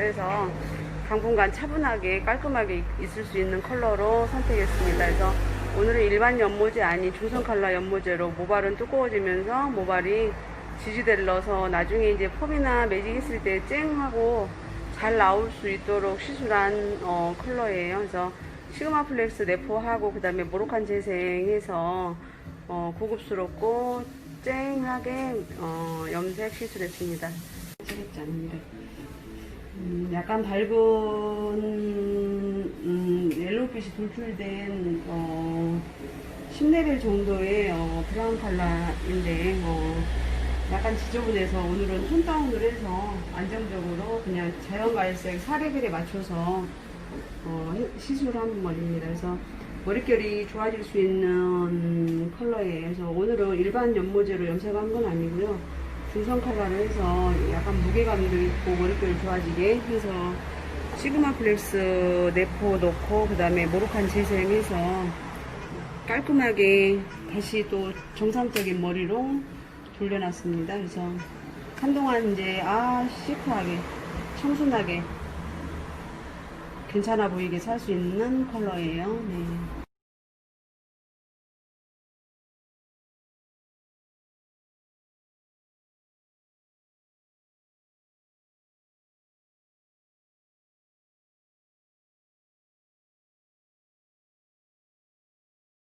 해서 당분간 차분하게 깔끔하게 있을 수 있는 컬러로 선택했습니다. 그래서 오늘은 일반 연모제 아닌 중성 컬러 연모제로 모발은 두꺼워지면서 모발이 넣어서 나중에 이제 펌이나 매직 했을 때 쨍하고 잘 나올 수 있도록 시술한 어, 컬러예요. 그래서 시그마 플렉스 내포하고 그 다음에 모로칸 재생해서 어, 고급스럽고 쨍하게 어, 염색 시술했습니다. 음, 약간 밝은 음, 옐로우빛이 돌출된 어, 10레벨 정도의 어, 브라운 컬러인데 어, 약간 지저분해서 오늘은 톤다운을 해서 안정적으로 그냥 자연갈색 4레벨에 맞춰서 어, 해- 시술한 머리입니다. 그래서 머릿결이 좋아질 수 있는 컬러예요. 그래서 오늘은 일반 연모제로 염색한 건 아니고요. 중성 컬러를 해서 약간 무게감도 있고 머릿결이 좋아지게 해서 시그마 플렉스 네포 넣고 그 다음에 모로칸 재생해서 깔끔하게 다시 또 정상적인 머리로 돌려놨습니다. 그래서 한동안 이제 아 시크하게 청순하게 괜찮아 보이게 살 수 있는 컬러예요. 네.